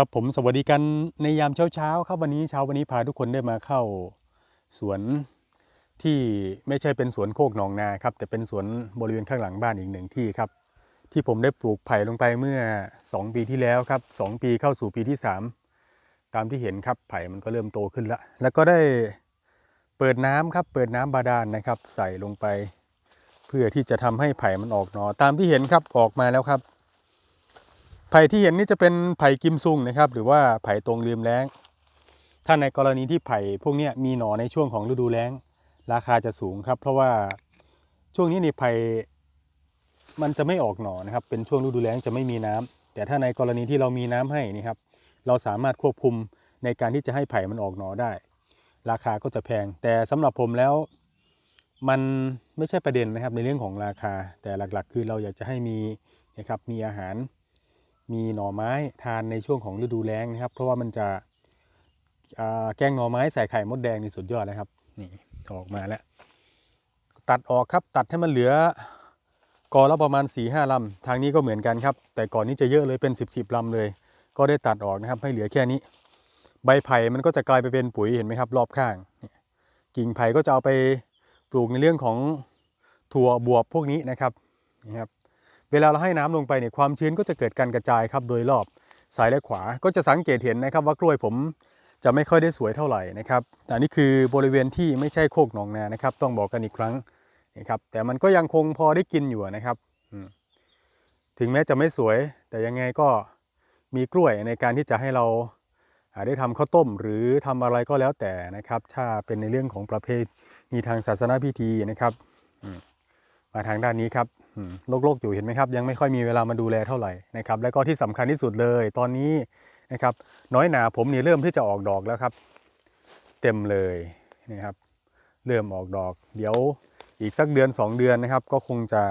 ครับผมสวัสดีกันในยามเช้าเช้าๆครับวันนี้เช้าวันนี้พาทุกคนได้มาเข้าสวนที่ไม่ใช่เป็นสวนโคกหนองนาครับ แต่เป็นสวนบริเวณข้างหลังบ้านอีกหนึ่งที่ครับ ที่ผมได้ปลูกไผ่ลงไปเมื่อ 2 ปีที่แล้วครับ 2 ปีเข้าสู่ปีที่ 3 ตามที่เห็นครับไผ่มันก็เริ่มโตขึ้นล้วแล้วก็ได้เปิดน้ำครับเปิดน้ำบาดาลนนะครับ ใส่ลงไป เพื่อที่จะทำให้ไผ่มันออกหนอตามที่เห็นครับออกมาแล้วครับ ไผ่ที่เห็นนี่จะเป็นไผ่กิมซุงนะครับ หรือว่าไผ่ตรงลืมแล้ง ถ้าในกรณีที่ไผ่พวกนี้มีหน่อในช่วงของฤดูแล้ง ราคาจะสูงครับ เพราะว่าช่วงนี้นี่ไผ่มันจะไม่ออกหนอนะครับ เป็นช่วงฤดูแล้งจะไม่มีน้ำแต่ถ้าในกรณีที่เรามีน้ำให้นี่ครับ เราสามารถควบคุมในการที่จะให้ไผ่มันออกหน่อได้ ราคาก็จะแพง แต่สำหรับผมแล้ว มันไม่ใช่ประเด็นนะครับในเรื่องของราคา แต่หลักๆ คือเราอยากจะให้มีนะครับมีอาหาร มีหน่อไม้ทานในช่วงของฤดูแล้งนะครับ เพราะว่ามันจะแกงหน่อไม้ใส่ไข่มดแดงนี่สุดยอดนะครับนี่ออกมาแล้ว ตัดออกครับตัดให้มันเหลือกอละประมาณ4ี่ห้าลำทางนี้ก็เหมือนกันครับ แต่ก่อนนี้จะเยอะเลยเป็น 10บสลำเลย ก็ได้ตัดออกนะครับ ให้เหลือแค่นี้ ใบไผ่มันก็จะกลายไปเป็นปุ๋ยเห็นไหมครับ รอบข้างกิ่งไผ่ก็จะเอาไปปลูกในเรื่องของถั่วบวบพวกนี้นะครับนี่ครับ เวลาเราให้น้ำลงไปเนี่ยความชื้นก็จะเกิดการกระจายครับโดยรอบซ้ายและขวาก็จะสังเกตเห็นนะครับว่ากล้วยผมจะไม่ค่อยได้สวยเท่าไหร่นะครับแต่อันนี้คือบริเวณที่ไม่ใช่โคกหนองนานะครับ ต้องบอกกันอีกครั้งนะครับแต่มันก็ยังคงพอได้กินอยู่นะครับถึงแม้จะไม่สวย แต่ยังไงก็มีกล้วยในการที่จะให้เราได้ทำข้าวต้มหรือทำอะไรก็แล้วแต่นะครับ ถ้าเป็นในเรื่องของประเพณีทางศาสนาพิธีนะครับอื มาทางด้านนี้ครับโลกๆอยู่เห็นไหมครับ ยังไม่ค่อยมีเวลามาดูแลเท่าไหร่นะครับแล้วก็ที่สำคัญที่สุดเลยตอนนี้นะครับน้อยหนาผมนี่เริ่มที่จะออกดอกแล้วครับ เต็มเลยนะครับเริ่มออกดอก เดี๋ยวอีกสักเดือน 2 เดือนนะครับ ก็คงจะ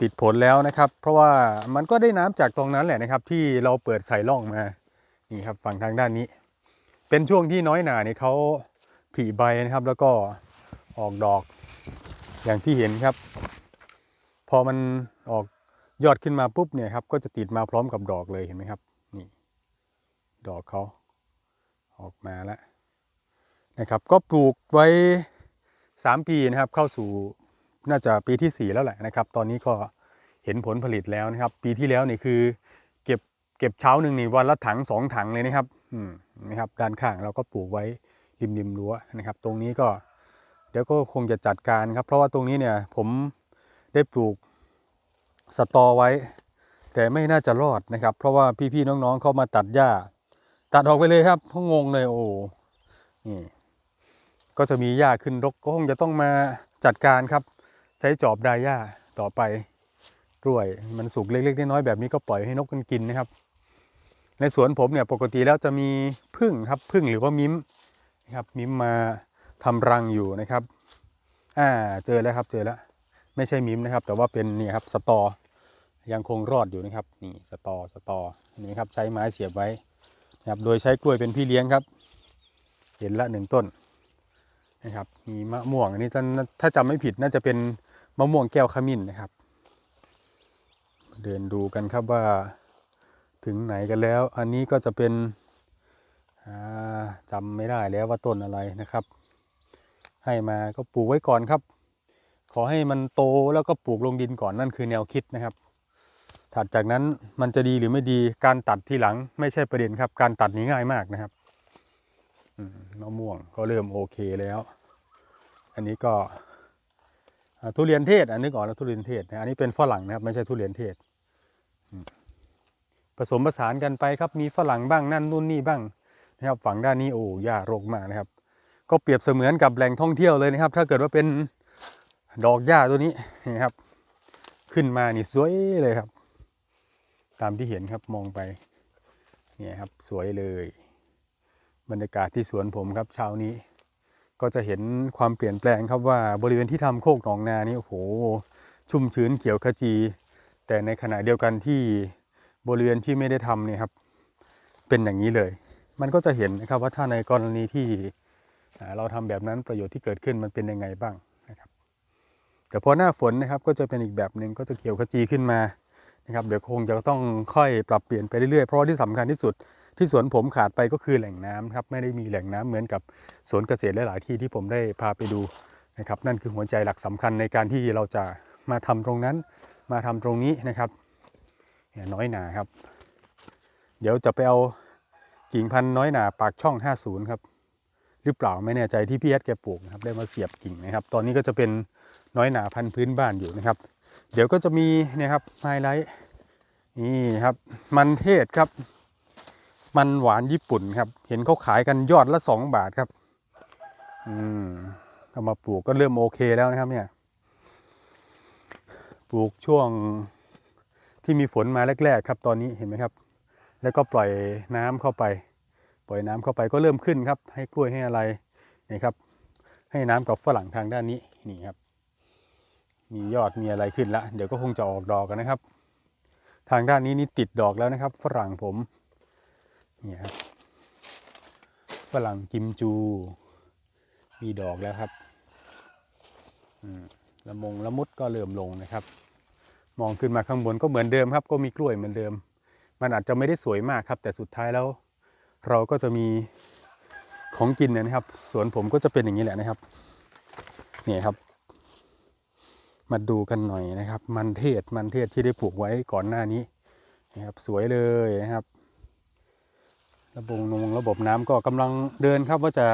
ติดผลแล้วนะครับ เพราะว่ามันก็ได้น้ำจากตรงนั้นแหละนะครับ ที่เราเปิดใส่ร่องมานี่ครับฝั่งทางด้านนี้ เป็นช่วงที่น้อยหนาเนี่ยเขาผลิใบนะครับ แล้วก็ออกดอก อย่างที่เห็นครับ พอมันออกยอดขึ้นมาปุ๊บเนี่ยครับ ก็จะติดมาพร้อมกับดอกเลยเห็นไหมครับ นี่ ดอกเขาออกมาแล้วนะครับ ก็ปลูกไว้ 3 ปีนะครับ เข้าสู่น่าจะปีที่ 4 แล้วแหละนะครับ ตอนนี้ก็เห็นผลผลิตแล้วนะครับ ปีที่แล้วนี่คือ เก็บเก็บเช้าหนึ่งนี่วันละถังสองถังเลยนะครับอืมนะครับ ด้านข้างเราก็ปลูกไว้ริมริมรั้วนะครับ ตรงนี้ก็ เดี๋ยวก็คงจะจัดการครับ เพราะว่าตรงนี้เนี่ยผมได้ปลูกสตอไว้ แต่ไม่น่าจะรอดนะครับ เพราะว่าพี่ๆน้องๆเข้ามาตัดหญ้า ตัดออกไปเลยครับเขางงเลยโอ้นี่ก็จะมีหญ้าขึ้นรกก็คงจะต้องมาจัดการครับ ใช้จอบดายหญ้าต่อไปกล้วยมันสุกเล็กๆน้อยๆแบบนี้ก็ปล่อยให้นกกันกินนะครับ ในสวนผมเนี่ยปกติแล้วจะมีพึ่งครับพึ่งหรือว่ามิ้มนะครับ มิ้มมา ทำรังอยู่นะครับอ่าเจอแล้วครับเจอแล้ว ไม่ใช่มิมนะครับ แต่ว่าเป็นนี่ครับสตอ ยังคงรอดอยู่นะครับนี่สตอสตอนไหมครับใช้ไม้เสียบไว้นะครับโดยใช้กล้วยเป็นพี่เลี้ยงครับ เห็นละหนึ่งต้นนะครับมีมะม่วงอันนี้ถ้าถ้าจำไม่ผิดน่าจะเป็นมะม่วงแก้วขมิ้นนะครับ เดินดูกันครับว่าถึงไหนกันแล้ว อันนี้ก็จะเป็นจำไม่ได้แล้วว่าต้นอะไรนะครับ ให้มาก็ปลูกไว้ก่อนครับ ขอให้มันโตแล้วก็ปลูกลงดินก่อนนั่นคือแนวคิดนะครับ ถัดจากนั้นมันจะดีหรือไม่ดีการตัดทีหลังไม่ใช่ประเด็นครับ การตัดนี้ง่ายมากนะครับมมะม่วงก็เริ่มโอเคแล้ว อันนี้ก็ทุเรียนเทศ อันนึกออกแล้วทุเรียนเทศนะอันนี้เป็นฝรั่งนะครับ ไม่ใช่ทุเรียนเทศ ผสมผสานกันไปครับมีฝรั่งบ้างนั่นนู่นนี่บ้างนะครับฝั่งด้านนี้โอ้หญ้ารกมากนะครับ ก็เปรียบเสมือนกับแหล่งท่องเที่ยวเลยนะครับ ถ้าเกิดว่าเป็นดอกหญ้าตัวนี้นี่ครับ ขึ้นมานี่สวยเลยครับ ตามที่เห็นครับมองไปเนี่ยครับสวยเลย บรรยากาศที่สวนผมครับเช้านี้ ก็จะเห็นความเปลี่ยนแปลงครับว่าบริเวณที่ทำโคกหนองนานี่โอ้โหชุ่มชื้นเขียวขจี แต่ในขณะเดียวกันที่บริเวณที่ไม่ได้ทำเนี่ยครับ เป็นอย่างนี้เลย มันก็จะเห็นนะครับว่าถ้าในกรณีที่ เราทำแบบนั้นประโยชน์ที่เกิดขึ้นมันเป็นยังไงบ้างนะครับ แต่พอหน้าฝนนะครับก็จะเป็นอีกแบบหนึ่งก็จะเขียวขจีขึ้นมานะครับเดี๋ยวคงจะต้องค่อยปรับเปลี่ยนไปเรื่อยๆ เพราะที่สำคัญที่สุดที่สวนผมขาดไปก็คือแหล่งน้ำครับไม่ได้มีแหล่งน้ำเหมือนกับสวนเกษตรหลายๆที่ที่ผมได้พาไปดูนะครับ นั่นคือหัวใจหลักสำคัญในการที่เราจะมาทำตรงนั้น มาทำตรงนี้นะครับน้อยหนาครับ เดี๋ยวจะไปเอากิ่งพันธุ์น้อยหนาปากช่อง 50 ครับ หรือเปล่าไม่แน่ใจที่พี่แอดแกปลูกนะครับได้มาเสียบกิ่งนะครับ ตอนนี้ก็จะเป็นน้อยหนาพันธุ์พื้นบ้านอยู่นะครับ เดี๋ยวก็จะมีเนี่ยครับไฮไลท์นี่ครับ มันเทศครับ มันหวานญี่ปุ่นครับ เห็นเขาขายกันยอดละ 2 บาทครับ อืมเอามาปลูกก็เริ่มโอเคแล้วนะครับ เนี่ย ปลูกช่วงที่มีฝนมาแรก ๆ ครับ ตอนนี้เห็นไหมครับ แล้วก็ปล่อยน้ำเข้าไป ล่อยน้ำเข้าไปก็เริ่มขึ้นครับ ให้กล้วยให้อะไรนี่ครับ ให้น้ำกับฝรั่งทางด้านนี้นี่ครับ มียอดมีอะไรขึ้นแล้วเดี๋ยวก็คงจะออกดอกกันนะครับ ทางด้านนี้นี่ติดดอกแล้วนะครับ ฝรั่งผมนี่ครับฝรั่งกิมจู มีดอกแล้วครับละมงละมุดก็เริ่มลงนะครับ มองขึ้นมาข้างบนก็เหมือนเดิมครับ ก็มีกล้วยเหมือนเดิม มันอาจจะไม่ได้สวยมากครับ แต่สุดท้ายแล้ว เราก็จะมีของกินเนยนะครับ สวนผมก็จะเป็นอย่างนี้แหละนะครับนี่ครับ มาดูกันหน่อยนะครับ มันเทศมันเทศที่ได้ปลูกไว้ก่อนหน้านี้นะครับ สวยเลยนะครับ ระบบนงระบบน้ำก็กำลังเดินครับว่าจะ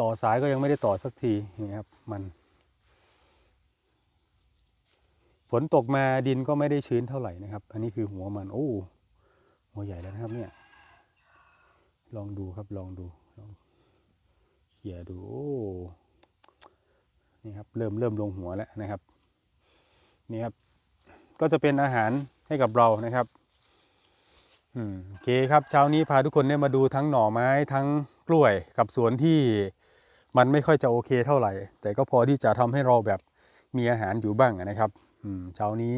ต่อสายก็ยังไม่ได้ต่อสักทีนี่ครับมันฝนตกมาดินก็ไม่ได้ชื้นเท่าไหร่นะครับ อันนี้คือหัวมัน โอ้ หัวใหญ่แล้วนะครับ เนี่ย ลองดูครับลองดูลองเขี่ยดูโอ้นี่ครับเริ่มเริ่มลงหัวแล้วนะครับนี่ครับ ก็จะเป็นอาหารให้กับเรานะครับอืมโอเคครับเช้านี้พาทุกคนเนี่ยมาดูทั้งหน่อไม้ทั้งกล้วยกับสวนที่มันไม่ค่อยจะโอเคเท่าไหร่ แต่ก็พอที่จะทำให้เราแบบมีอาหารอยู่บ้างนะครับ อืมเช้านี้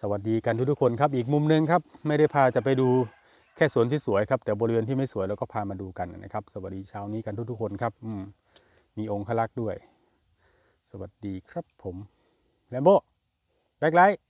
สวัสดีกันทุกๆคนครับ อีกมุมหนึงครับ ไม่ได้พาจะไปดูแค่สวนที่สวยครับ แต่บริเวณที่ไม่สวยเราก็พามาดูกันนะครับ สวัสดีเช้านี้กันทุกๆคนครับอืมมีองค์ขลักษ์ด้วย สวัสดีครับผมแลมโบ้แบ็คไลท์